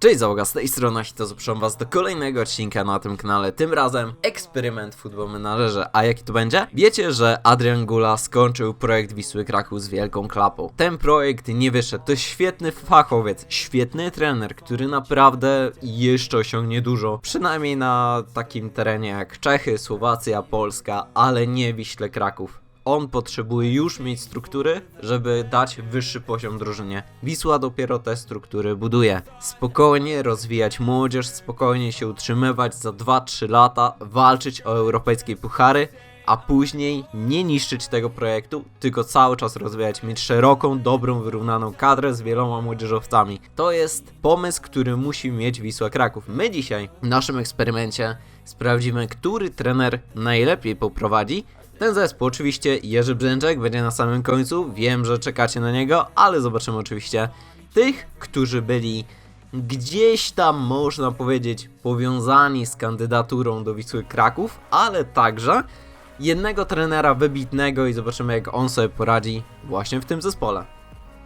Cześć załoga, z tej strony Hito, zapraszam was do kolejnego odcinka na tym kanale, tym razem eksperyment w Football Managerze, a jaki to będzie? Wiecie, że Adrian Gula skończył projekt Wisły Kraków z wielką klapą. Ten projekt nie wyszedł, to świetny fachowiec, świetny trener, który naprawdę jeszcze osiągnie dużo, przynajmniej na takim terenie jak Czechy, Słowacja, Polska, ale nie Wiśle Kraków. On potrzebuje już mieć struktury, żeby dać wyższy poziom drużynie. Wisła dopiero te struktury buduje. Spokojnie rozwijać młodzież, spokojnie się utrzymywać za 2-3 lata, walczyć o europejskie puchary, a później nie niszczyć tego projektu, tylko cały czas rozwijać, mieć szeroką, dobrą, wyrównaną kadrę z wieloma młodzieżowcami. To jest pomysł, który musi mieć Wisła Kraków. My dzisiaj w naszym eksperymencie sprawdzimy, który trener najlepiej poprowadzi ten zespół, oczywiście Jerzy Brzęczek będzie na samym końcu, wiem, że czekacie na niego, ale zobaczymy oczywiście tych, którzy byli gdzieś tam, można powiedzieć, powiązani z kandydaturą do Wisły Kraków, ale także jednego trenera wybitnego i zobaczymy jak on sobie poradzi właśnie w tym zespole.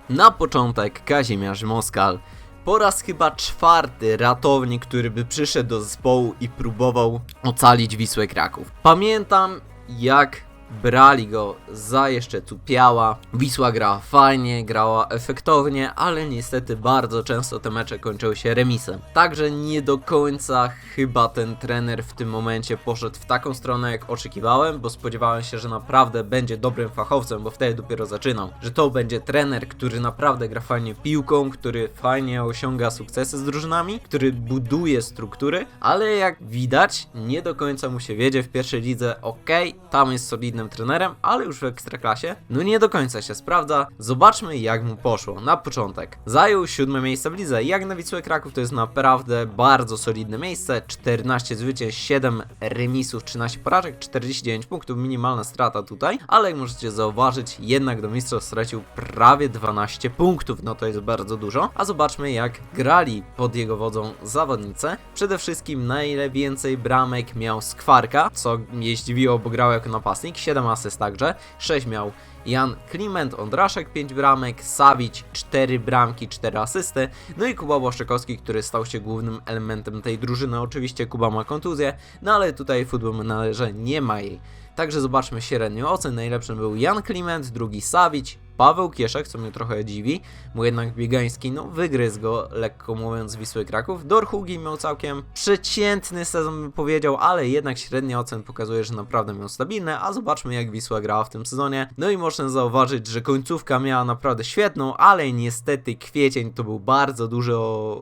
Na początek Kazimierz Moskal. Po raz chyba czwarty ratownik, który by przyszedł do zespołu i próbował ocalić Wisłę Kraków. Pamiętam jak brali go za jeszcze tupiała. Wisła grała fajnie, grała efektownie, ale niestety bardzo często te mecze kończyły się remisem. Także nie do końca chyba ten trener w tym momencie poszedł w taką stronę jak oczekiwałem, bo spodziewałem się, że naprawdę będzie dobrym fachowcem, bo wtedy dopiero zaczynał. Że to będzie trener, który naprawdę gra fajnie piłką, który fajnie osiąga sukcesy z drużynami, który buduje struktury, ale jak widać nie do końca mu się wiedzie w pierwszej lidze. Okej, tam jest solidnym trenerem, ale już w ekstraklasie no nie do końca się sprawdza. Zobaczmy jak mu poszło. Na początek zajął siódme miejsce w lidze. Jak na Wisłę Kraków to jest naprawdę bardzo solidne miejsce. 14 zwycięstw, 7 remisów, 13 porażek, 49 punktów, minimalna strata tutaj, ale jak możecie zauważyć, jednak do mistrzostw stracił prawie 12 punktów, no to jest bardzo dużo. A zobaczmy jak grali pod jego wodzą zawodnicy. Przede wszystkim najwięcej bramek miał Skwarka, co mnie zdziwiło, bo grał jako napastnik, 7 asyst także, 6 miał Jan Kliment, Ondraszek 5 bramek, Sawić 4 bramki, 4 asysty, no i Kuba Błaszczykowski, który stał się głównym elementem tej drużyny. Oczywiście Kuba ma kontuzję, no ale tutaj Football Managerze nie ma jej. Także zobaczmy średnią ocen. Najlepszym był Jan Kliment, drugi Sawić, Paweł Kieszek, co mnie trochę dziwi, bo jednak Biegański, no wygryzł go, lekko mówiąc, Wisły Kraków. Dorhugi miał całkiem przeciętny sezon, bym powiedział, ale jednak średnia ocen pokazuje, że naprawdę miał stabilne, a zobaczmy jak Wisła grała w tym sezonie. No i można zauważyć, że końcówka miała naprawdę świetną, ale niestety kwiecień to był bardzo duże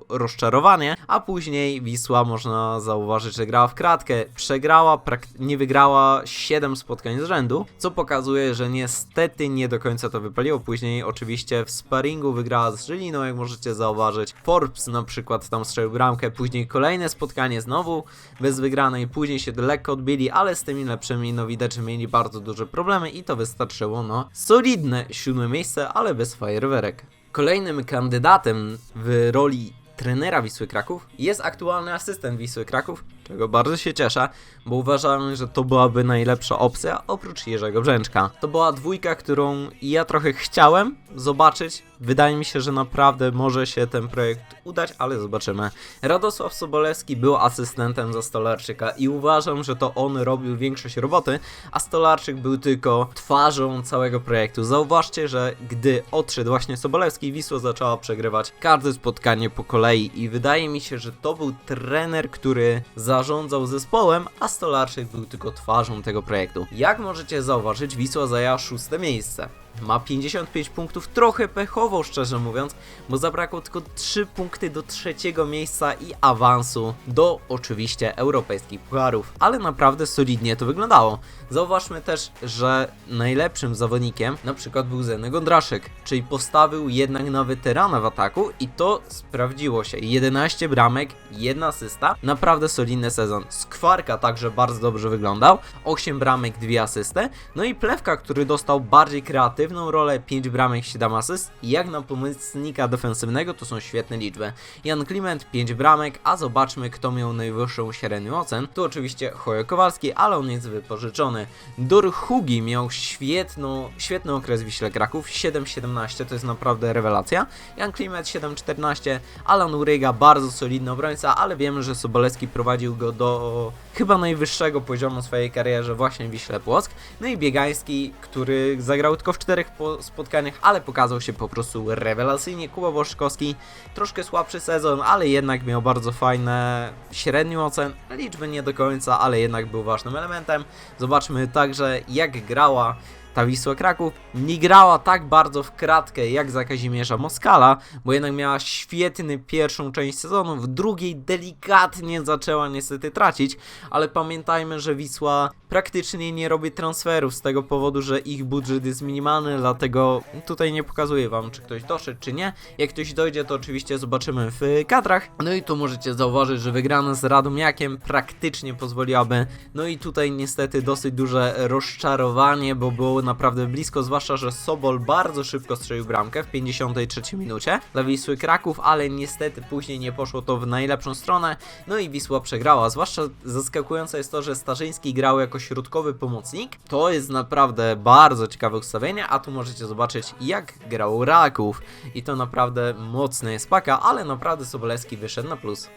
rozczarowanie, a później Wisła można zauważyć, że grała w kratkę, przegrała, nie wygrała 7 spotkań z rzędu, co pokazuje, że niestety nie do końca to wypaliło. Później oczywiście w sparingu wygrała z Żyliną, jak możecie zauważyć. Forbes na przykład tam strzelił bramkę, później kolejne spotkanie znowu bez wygranej, później się lekko odbili, ale z tymi lepszymi no widać, że mieli bardzo duże problemy i to wystarczyło no solidne siódme miejsce, ale bez fajerwerek. Kolejnym kandydatem w roli trenera Wisły Kraków jest aktualny asystent Wisły Kraków, czego bardzo się cieszę, bo uważałem, że to byłaby najlepsza opcja oprócz Jerzego Brzęczka. To była dwójka, którą ja trochę chciałem zobaczyć. Wydaje mi się, że naprawdę może się ten projekt udać, ale zobaczymy. Radosław Sobolewski był asystentem za Stolarczyka i uważam, że to on robił większość roboty, a Stolarczyk był tylko twarzą całego projektu. Zauważcie, że gdy odszedł właśnie Sobolewski, Wisła zaczęła przegrywać każde spotkanie po kolei i wydaje mi się, że to był trener, który zarządzał zespołem, a Stolarczyk był tylko twarzą tego projektu. Jak możecie zauważyć, Wisła zajęła szóste miejsce. Ma 55 punktów, trochę pechowo szczerze mówiąc, bo zabrakło tylko 3 punkty do trzeciego miejsca i awansu do oczywiście europejskich pucharów. Ale naprawdę solidnie to wyglądało. Zauważmy też, że najlepszym zawodnikiem na przykład był Zeny Gondraszek, czyli postawił jednak na weterana w ataku i to sprawdziło się. 11 bramek, 1 asysta, naprawdę solidny sezon. Skwarka także bardzo dobrze wyglądał, 8 bramek, 2 asysty, no i Plewka, który dostał bardziej kreatywny aktywną rolę, 5 bramek, 7 asyst jak na pomocnika defensywnego to są świetne liczby. Jan Kliment 5 bramek, a zobaczmy kto miał najwyższą średnią ocen. Tu oczywiście Hojo Kowalski, ale on jest wypożyczony. Dur Hugi miał świetną, świetny okres w Wiśle Kraków, 7-17 to jest naprawdę rewelacja. Jan Klimet 7-14, Alan Uryga bardzo solidny obrońca, ale wiemy, że Sobolewski prowadził go do chyba najwyższego poziomu swojej karierze właśnie w Wiśle Płock. No i Biegański, który zagrał tylko w czterech po- spotkaniach, ale pokazał się po prostu rewelacyjnie. Kuba Boszkowski, troszkę słabszy sezon, ale jednak miał bardzo fajne średnią ocen. Liczby nie do końca, ale jednak był ważnym elementem. Zobaczmy także jak grała ta Wisła Kraków nie grała tak bardzo w kratkę jak za Kazimierza Moskala, bo jednak miała świetny pierwszą część sezonu, w drugiej delikatnie zaczęła niestety tracić, ale pamiętajmy, że Wisła praktycznie nie robi transferów z tego powodu, że ich budżet jest minimalny, dlatego tutaj nie pokazuję wam, czy ktoś doszedł, czy nie. Jak ktoś dojdzie, to oczywiście zobaczymy w kadrach. No i tu możecie zauważyć, że wygrana z Radomiakiem praktycznie pozwoliłaby. No i tutaj niestety dosyć duże rozczarowanie, bo było naprawdę blisko, zwłaszcza, że Sobol bardzo szybko strzelił bramkę w 53 minucie dla Wisły Kraków, ale niestety później nie poszło to w najlepszą stronę. No i Wisła przegrała. Zwłaszcza zaskakujące jest to, że Starzyński grał jako środkowy pomocnik. To jest naprawdę bardzo ciekawe ustawienie, a tu możecie zobaczyć jak grał Raków. I to naprawdę mocne jest paka, ale naprawdę Sobolewski wyszedł na plus.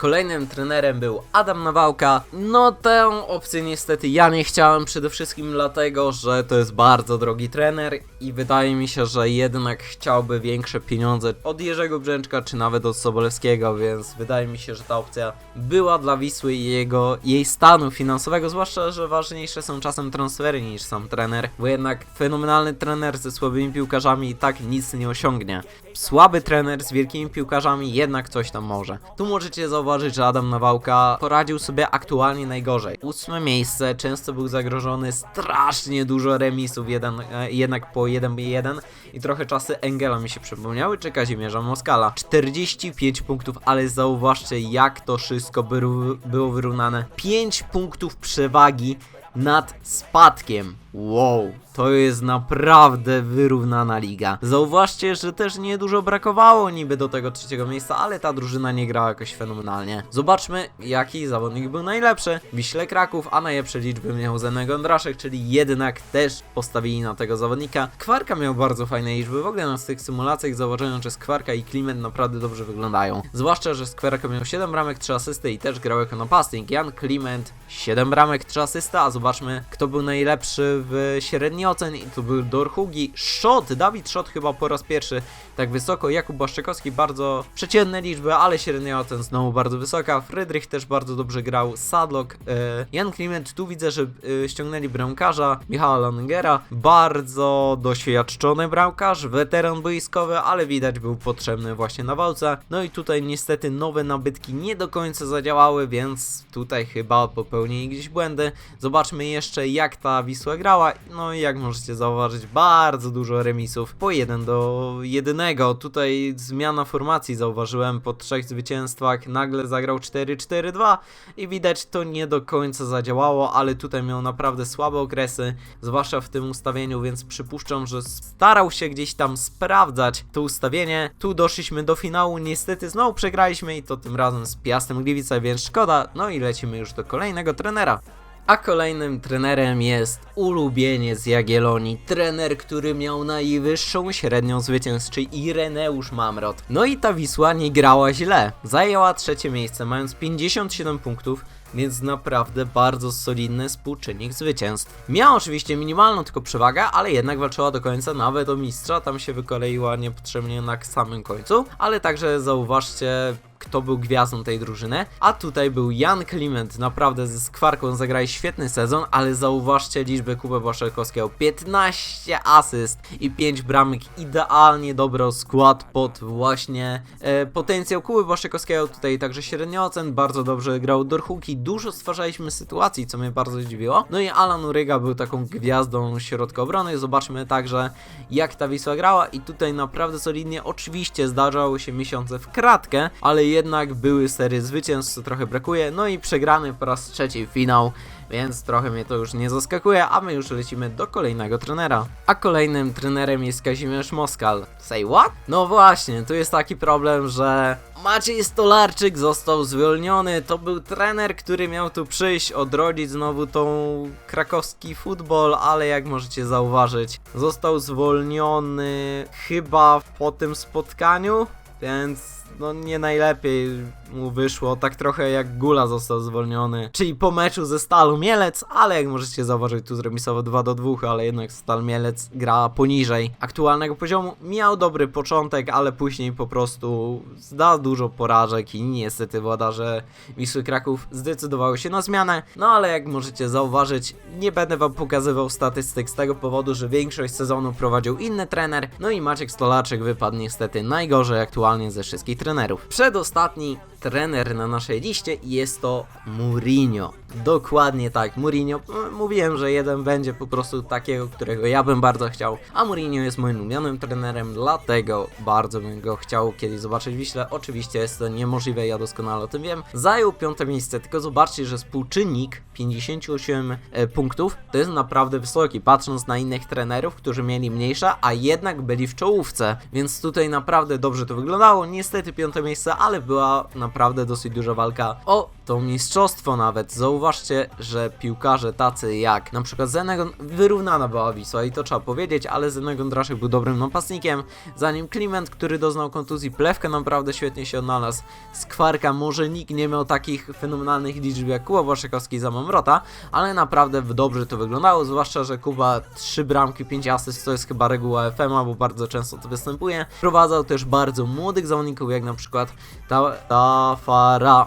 Kolejnym trenerem był Adam Nawałka. No tę opcję niestety ja nie chciałem przede wszystkim dlatego, że to jest bardzo drogi trener i wydaje mi się, że jednak chciałby większe pieniądze od Jerzego Brzęczka czy nawet od Sobolewskiego, więc wydaje mi się, że ta opcja była dla Wisły i jego, jej stanu finansowego, zwłaszcza, że ważniejsze są czasem transfery niż sam trener, bo jednak fenomenalny trener ze słabymi piłkarzami i tak nic nie osiągnie. Słaby trener z wielkimi piłkarzami jednak coś tam może. Tu możecie zauważyć, że Adam Nawałka poradził sobie aktualnie najgorzej. Ósme miejsce, często był zagrożony strasznie dużo remisów, jeden, e, jednak po 1-1 i trochę czasy Engela mi się przypomniały, czy Kazimierza Moskala. 45 punktów, ale zauważcie jak to wszystko był, było wyrównane. 5 punktów przewagi nad spadkiem. Wow, to jest naprawdę wyrównana liga. Zauważcie, że też niedużo brakowało niby do tego trzeciego miejsca, ale ta drużyna nie grała jakoś fenomenalnie. Zobaczmy, jaki zawodnik był najlepszy. Wiśle Kraków, a najlepsze liczby miał Zenek Gondraszek, czyli jednak też postawili na tego zawodnika. Kwarka miał bardzo fajne liczby, w ogóle na tych symulacjach zauważono, że Skwarka i Kliment naprawdę dobrze wyglądają. Zwłaszcza, że Skwarka miał 7 bramek, 3 asysty i też grał jako napastnik. Jan Kliment 7 bramek, 3 asysty, a zobaczmy, kto był najlepszy w średniej ocen i to był Dorhugi. Shot, Dawid Shot chyba po raz pierwszy tak wysoko. Jakub Błaszczykowski bardzo przeciętne liczby, ale średnia ocen znowu bardzo wysoka. Frydrych też bardzo dobrze grał. Sadlock, e, Jan Kliment, tu widzę, że e, ściągnęli bramkarza Michała Langera. Bardzo doświadczony bramkarz, weteran boiskowy, ale widać był potrzebny właśnie na walce. No i tutaj niestety nowe nabytki nie do końca zadziałały, więc tutaj chyba popełnili gdzieś błędy. Zobaczmy jeszcze jak ta Wisła No i jak możecie zauważyć, bardzo dużo remisów po 1 do 1. Tutaj zmiana formacji zauważyłem po trzech zwycięstwach. Nagle zagrał 4-4-2 i widać to nie do końca zadziałało, ale tutaj miał naprawdę słabe okresy, zwłaszcza w tym ustawieniu, więc przypuszczam, że starał się gdzieś tam sprawdzać to ustawienie. Tu doszliśmy do finału, niestety znowu przegraliśmy i to tym razem z Piastem Gliwice, więc szkoda. No i lecimy już do kolejnego trenera. A kolejnym trenerem jest ulubieniec Jagiellonii, trener, który miał najwyższą średnią zwycięstw, czyli Ireneusz Mamrot. No i ta Wisła nie grała źle. Zajęła trzecie miejsce, mając 57 punktów, więc naprawdę bardzo solidny współczynnik zwycięstw. Miała oczywiście minimalną tylko przewagę, ale jednak walczyła do końca nawet o mistrza, tam się wykoleiła niepotrzebnie na samym końcu, ale także zauważcie kto był gwiazdą tej drużyny, a tutaj był Jan Kliment, naprawdę ze skwarką zagrali świetny sezon, ale zauważcie liczbę Kuby Błaszczykowskiego, 15 asyst i 5 bramek, idealnie dobrał skład pod właśnie e, potencjał Kuby Błaszczykowskiego, tutaj także średnio ocen, bardzo dobrze grał Dorhuki, dużo stwarzaliśmy sytuacji, co mnie bardzo zdziwiło, no i Alan Uryga był taką gwiazdą środka obrony, zobaczmy także jak ta Wisła grała. I tutaj naprawdę solidnie, oczywiście zdarzały się miesiące w kratkę, ale jednak były serie zwycięstw, co trochę brakuje, no i przegrany po raz trzeci finał, więc trochę mnie to już nie zaskakuje, a my już lecimy do kolejnego trenera. A kolejnym trenerem jest Kazimierz Moskal. Say what? No właśnie, tu jest taki problem, że Maciej Stolarczyk został zwolniony. To był trener, który miał tu przyjść, odrodzić znowu tą krakowski futbol, ale jak możecie zauważyć, został zwolniony chyba po tym spotkaniu, więc no nie najlepiej mu wyszło, tak trochę jak Gula został zwolniony, czyli po meczu ze Stalą Mielec, ale jak możecie zauważyć tu zremisowo 2 do 2, ale jednak Stal Mielec gra poniżej aktualnego poziomu. Miał dobry początek, ale później po prostu zda dużo porażek i niestety włodarze Wisły Kraków zdecydowały się na zmianę, no ale jak możecie zauważyć, nie będę wam pokazywał statystyk z tego powodu, że większość sezonu prowadził inny trener, no i Maciek Stolaczek wypadł niestety najgorzej aktualnie ze wszystkich trenerów. Przedostatni trener na naszej liście jest to Mourinho. Dokładnie tak, Mourinho. M- Mówiłem, że jeden będzie po prostu takiego, którego ja bym bardzo chciał, a Mourinho jest moim ulubionym trenerem, dlatego bardzo bym go chciał kiedyś zobaczyć w Wiśle. Oczywiście jest to niemożliwe, ja doskonale o tym wiem. Zajął piąte miejsce, tylko zobaczcie, że współczynnik 58 e, punktów to jest naprawdę wysoki, patrząc na innych trenerów, którzy mieli mniejsze, a jednak byli w czołówce, więc tutaj naprawdę dobrze to wyglądało. Niestety piąte miejsce, ale była naprawdę dosyć duża walka o to mistrzostwo nawet. Zauważcie, że piłkarze tacy jak na przykład Zenegon, wyrównana była Wisła i to trzeba powiedzieć, ale Zenegon Draszek był dobrym napastnikiem, zanim Kliment, który doznał kontuzji, Plewka naprawdę świetnie się odnalazł, Skwarka, może nikt nie miał takich fenomenalnych liczb jak Kuba Błaszczykowski za Mamrota, ale naprawdę dobrze to wyglądało, zwłaszcza, że Kuba 3 bramki, 5 asyst, to jest chyba reguła FM-a, bo bardzo często to występuje. Wprowadzał też bardzo młodych zawodników, jak na przykład ta, Tafara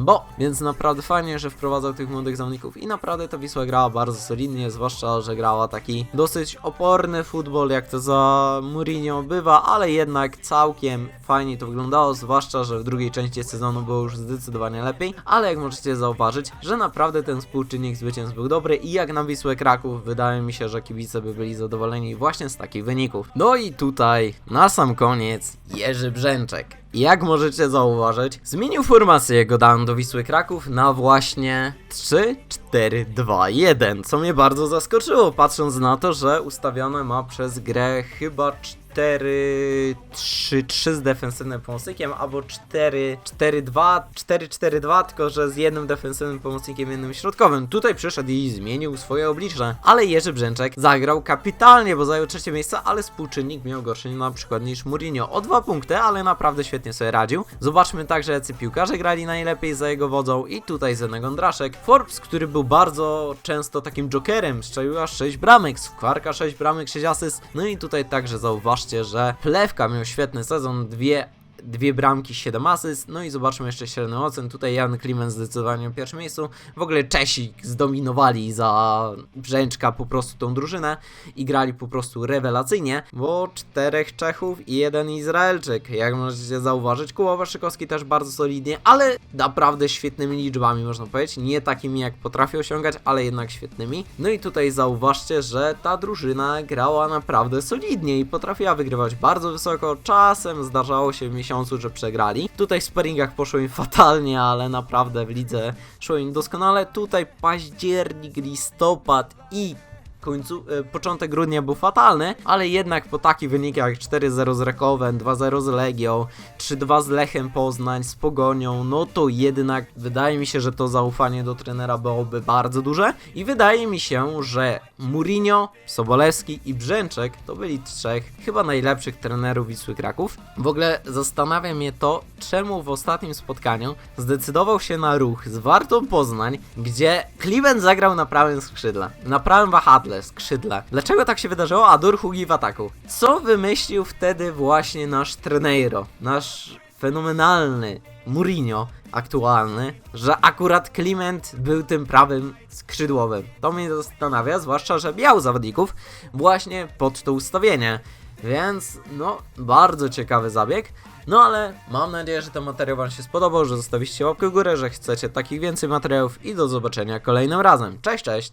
Madembo, więc naprawdę fajnie, że wprowadzał tych młodych zawodników i naprawdę ta Wisła grała bardzo solidnie, zwłaszcza, że grała taki dosyć oporny futbol, jak to za Mourinho bywa, ale jednak całkiem fajnie to wyglądało, zwłaszcza, że w drugiej części sezonu było już zdecydowanie lepiej, ale jak możecie zauważyć, że naprawdę ten współczynnik zwycięstw był dobry i jak na Wisłę Kraków wydaje mi się, że kibice by byli zadowoleni właśnie z takich wyników. No i tutaj na sam koniec Jerzy Brzęczek. Jak możecie zauważyć, zmienił formację jego Dan do Wisły Kraków na właśnie 3, 4, 2, 1, co mnie bardzo zaskoczyło, patrząc na to, że ustawione ma przez grę chyba 4, 3, 3 z defensywnym pomocnikiem, albo 4, 4, 2, 4, 4, 2, tylko że z jednym defensywnym pomocnikiem, jednym środkowym. Tutaj przyszedł i zmienił swoje oblicze, ale Jerzy Brzęczek zagrał kapitalnie, bo zajął trzecie miejsce, ale współczynnik miał gorszy na przykład niż Mourinho. O dwa punkty, ale naprawdę świetnie sobie radził. Zobaczmy także, jacy piłkarze grali najlepiej za jego wodzą i tutaj Zenegon Draszek. Forbes, który był bardzo często takim jokerem, strzelił aż 6 bramek, Skwarka 6 bramek, 6 asyst. No i tutaj także zauważcie, że Plewka miał świetny sezon, dwie dwie bramki, 7 asyst, no i zobaczmy jeszcze średnią ocen, tutaj Jan Klimen zdecydowanie na pierwszym miejscu, w ogóle Czesi zdominowali za Brzęczka po prostu tą drużynę i grali po prostu rewelacyjnie, bo czterech Czechów i jeden Izraelczyk, jak możecie zauważyć, Kuba Waszykowski też bardzo solidnie, ale naprawdę świetnymi liczbami można powiedzieć, nie takimi jak potrafi osiągać, ale jednak świetnymi, no i tutaj zauważcie, że ta drużyna grała naprawdę solidnie i potrafiła wygrywać bardzo wysoko, czasem zdarzało się w miesiącu, że przegrali. Tutaj w sparingach poszło im fatalnie, ale naprawdę w lidze szło im doskonale. Tutaj październik, listopad i końcu, e, początek grudnia był fatalny, ale jednak po takich wynikach jak 4-0 z Rakowem, 2-0 z Legią, 3-2 z Lechem Poznań, z Pogonią, no to jednak wydaje mi się, że to zaufanie do trenera byłoby bardzo duże i wydaje mi się, że Mourinho, Sobolewski i Brzęczek to byli trzech chyba najlepszych trenerów Wisły Kraków. W ogóle zastanawia mnie to, czemu w ostatnim spotkaniu zdecydował się na ruch z Wartą Poznań, gdzie Klimen zagrał na prawym skrzydle, na prawym wahadle, skrzydle. Dlaczego tak się wydarzyło? A Dur Hugi w ataku. Co wymyślił wtedy właśnie nasz treneiro, nasz fenomenalny Mourinho aktualny, że akurat Kliment był tym prawym skrzydłowym. To mnie zastanawia, zwłaszcza, że miał zawodników właśnie pod to ustawienie. Więc, no, bardzo ciekawy zabieg. No ale mam nadzieję, że ten materiał Wam się spodobał, że zostawiliście łapkę w górę, że chcecie takich więcej materiałów i do zobaczenia kolejnym razem. Cześć, cześć!